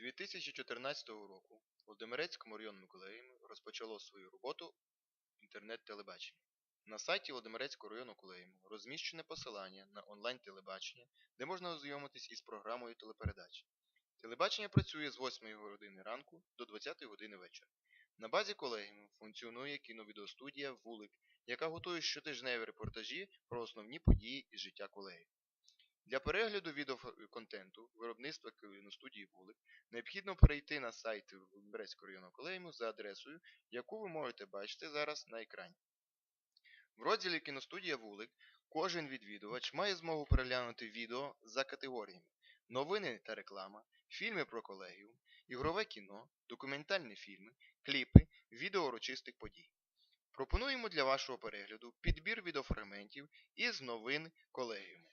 2014 року у Володимирецькому районному колегіумі розпочало свою роботу інтернет-телебачення. На сайті Володимирецького районного колегіуму розміщене посилання на онлайн-телебачення, де можна ознайомитись із програмою телепередач. Телебачення працює з 8 години ранку до 20 години вечора. На базі колегіуму функціонує кіновідеостудія Вулик, яка готує щотижневі репортажі про основні події із життя колегів. Для перегляду відеоконтенту виробництва кіностудії Вулик необхідно перейти на сайт Володимирецького районного колегіуму за адресою, яку ви можете бачити зараз на екрані. В розділі кіностудія Вулик кожен відвідувач має змогу переглянути відео за категоріями новини та реклама, фільми про колегіум, ігрове кіно, документальні фільми, кліпи, відео урочистих подій. Пропонуємо для вашого перегляду підбір відеофрагментів із новин колегіуму.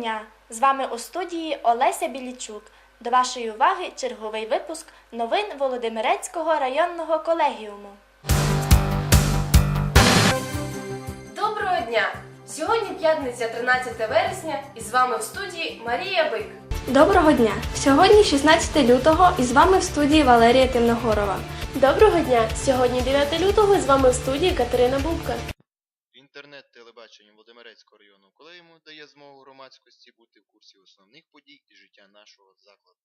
Дня! З вами у студії Олеся Білічук. До вашої уваги черговий випуск новин Володимирецького районного колегіуму. Доброго дня! Сьогодні п'ятниця 13 вересня і з вами в студії Марія Бик. Доброго дня! Сьогодні 16 лютого і з вами в студії Валерія Темногорова. Доброго дня! Сьогодні 9 лютого і з вами в студії Катерина Бубка. Інтернет-телебачення Володимирецького району колегіуму дає змогу громадськості бути в курсі основних подій і життя нашого закладу.